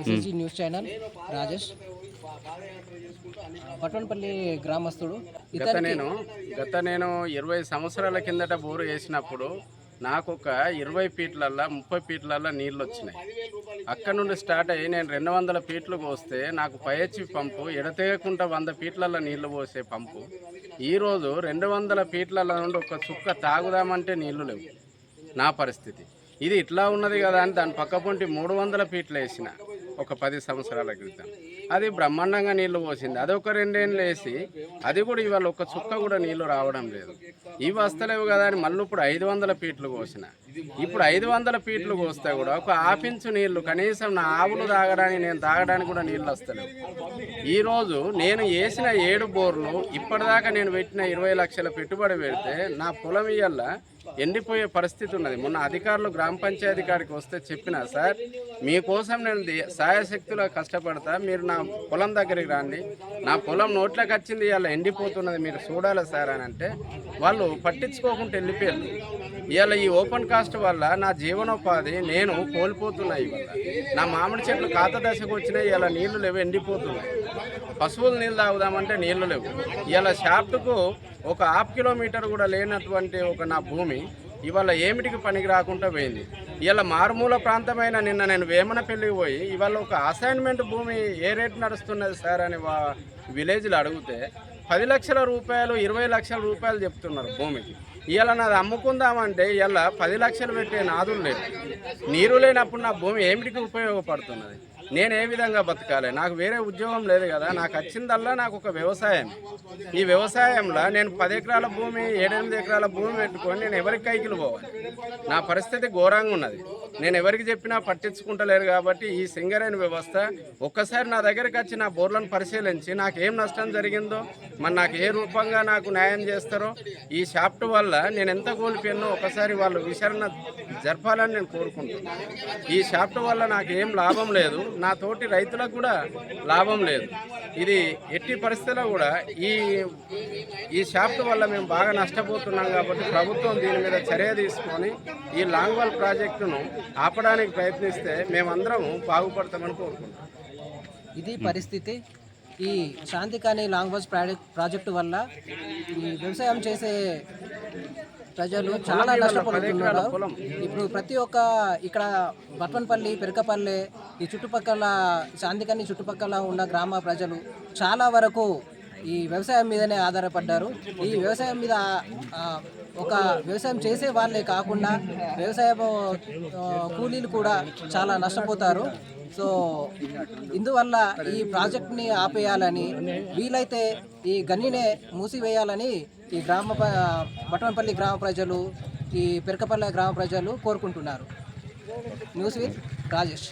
SSG news channel Rajesh. Pattanapalli గ్రామస్తుడు. గత నేను గత నేను ఇరవై సంవత్సరాల కిందట బోరు వేసినప్పుడు నాకు ఒక ఇరవై ఫీట్లల్లో ముప్పై ఫీట్లల్లో నీళ్ళు వచ్చినాయి అక్కడ నుండి స్టార్ట్ అయ్యి నేను రెండు వందల ఫీట్లు పోస్తే నాకు పైహెచ్పి పంపు ఎడతెగకుండా వంద ఫీట్లలో నీళ్ళు పోసే పంపు. ఈరోజు రెండు వందల ఫీట్లలో నుండి ఒక చుక్క తాగుదామంటే నీళ్ళు లేవు. నా పరిస్థితి. ఇది ఇట్లా ఉన్నది కదా అని దాని పక్క పొంటి మూడు వందల ఫీట్లు వేసిన. ఒక పది సంవత్సరాల క్రితం. అది బ్రహ్మాండంగా నీళ్ళు పోసింది. అది ఒక రెండేళ్ళు వేసి అది కూడా ఇవాళ ఒక చుక్క కూడా నీళ్ళు రావడం లేదు. ఇవి వస్తలేవు కదా అని మళ్ళీ ఇప్పుడు ఐదు వందల ఫీట్లు కోసిన ఇప్పుడు ఐదు వందల ఫీట్లు కోస్తే కూడా ఒక ఆపించు నీళ్ళు కనీసం నా ఆవులు తాగడానికి నేను తాగడానికి కూడా నీళ్ళు వస్తలేవు. ఈరోజు నేను వేసిన ఏడు బోర్లు ఇప్పటిదాకా నేను పెట్టిన ఇరవై లక్షల పెట్టుబడి పెడితే నా పొలం ఇయ్యల్లా ఎండిపోయే పరిస్థితి ఉన్నది. మొన్న అధికారులు గ్రామ పంచాయతీ కాడికి వస్తే చెప్పిన సార్ మీకోసం నేను ది- సాయశక్తిలో కష్టపడతా మీరు నా పొలం దగ్గరికి రండి. నా పొలం నోట్లోకి వచ్చింది ఇవాళ ఎండిపోతున్నది మీరు చూడాలి సార్? అని అంటే వాళ్ళు పట్టించుకోకుండా వెళ్ళిపోయారు ఇవాళ ఈ ఓపెన్ కాస్ట్ వల్ల నా జీవనోపాధి నేను కోల్పోతున్నా ఇవాళ. నా మామిడి చెట్లు కాత దశకు వచ్చినాయి ఇలా నీళ్ళు లేవు ఎండిపోతున్నాయి. పశువులు నీళ్ళు తాగుదామంటే నీళ్ళు లేవు. ఇలా షాప్ట్కు ఒక హాఫ్ కిలోమీటర్ కూడా లేనటువంటి ఒక నా భూమి ఇవాళ ఏమిటికి పనికి రాకుండా పోయింది. ఇవాళ మారుమూల ప్రాంతమైన నిన్న నేను వేమనపల్లికి పోయి ఇవాళ ఒక అసైన్మెంట్ భూమి ఏ రేటు నడుస్తున్నది సార్ అని వా విలేజ్లో అడిగితే పది లక్షల రూపాయలు ఇరవై లక్షల రూపాయలు చెప్తున్నారు భూమికి ఇవాళ నాది అమ్ముకుందామంటే ఇవాళ పది లక్షలు పెట్టే నాదులు లేవు నీరు లేనప్పుడు నా భూమి ఏమిటికి ఉపయోగపడుతున్నది? నేను ఏ విధంగా బతకాలి? నాకు వేరే ఉద్యోగం లేదు కదా నాకు వచ్చిందల్లా నాకు ఒక వ్యవసాయం. ఈ వ్యవసాయంలో నేను పది ఎకరాల భూమి ఏడెనిమిది ఎకరాల భూమి పెట్టుకొని నేను ఎవరికి కైకిలు పోవాలి? నా పరిస్థితి ఘోరంగా ఉన్నది. నేను ఎవరికి చెప్పినా పట్టించుకుంటలేరు కాబట్టి ఈ సింగరైన వ్యవస్థ ఒక్కసారి నా దగ్గరికి వచ్చి నా బోర్లను పరిశీలించి నాకు ఏం నష్టం జరిగిందో మరి నాకు ఏ రూపంగా నాకు న్యాయం చేస్తారో ఈ షాఫ్ట్ వల్ల నేను ఎంత కోల్పోయానో ఒకసారి వాళ్ళు విచారణ జరపాలని నేను కోరుకుంటున్నాను. ఈ షాఫ్ట్ వల్ల నాకు ఏం లాభం లేదు. నా తోటి రైతులకు కూడా లాభం లేదు. ఇది ఎట్టి పరిస్థితుల్లో కూడా ఈ ఈ షాఫ్ట్ వల్ల మేము బాగా నష్టపోతున్నాం కాబట్టి ప్రభుత్వం దీని మీద చర్య తీసుకొని ఈ లాంగ్వాల్ ప్రాజెక్టును ఆపడానికి ప్రయత్నిస్తే మేమందరం బాగుపడతామని కోరుకుంటున్నాం. ఇది పరిస్థితి. ఈ శాంతికాని లాంగ్వేజ్ ప్రాజెక్ట్ ప్రాజెక్టు వల్ల ఈ వ్యవసాయం చేసే ప్రజలు చాలా నష్టపోతున్నారు. ఇప్పుడు ప్రతి ఒక్క ఇక్కడ బట్వన్పల్లి పెరకపల్లి ఈ చుట్టుపక్కల శాంతికాని చుట్టుపక్కల ఉన్న గ్రామ ప్రజలు చాలా వరకు ఈ వ్యవసాయం మీదనే ఆధారపడ్డారు. ఈ వ్యవసాయం మీద ఒక వ్యవసాయం చేసే వాళ్ళే కాకుండా వ్యవసాయ కూలీలు కూడా చాలా నష్టపోతారు. సో ఇందువల్ల ఈ ప్రాజెక్ట్ని ఆపేయాలని వీలైతే ఈ గన్నినే మూసివేయాలని ఈ గ్రామ మటనపల్లి గ్రామ ప్రజలు ఈ పెరకపల్లి గ్రామ ప్రజలు కోరుకుంటున్నారు. News with Rajesh.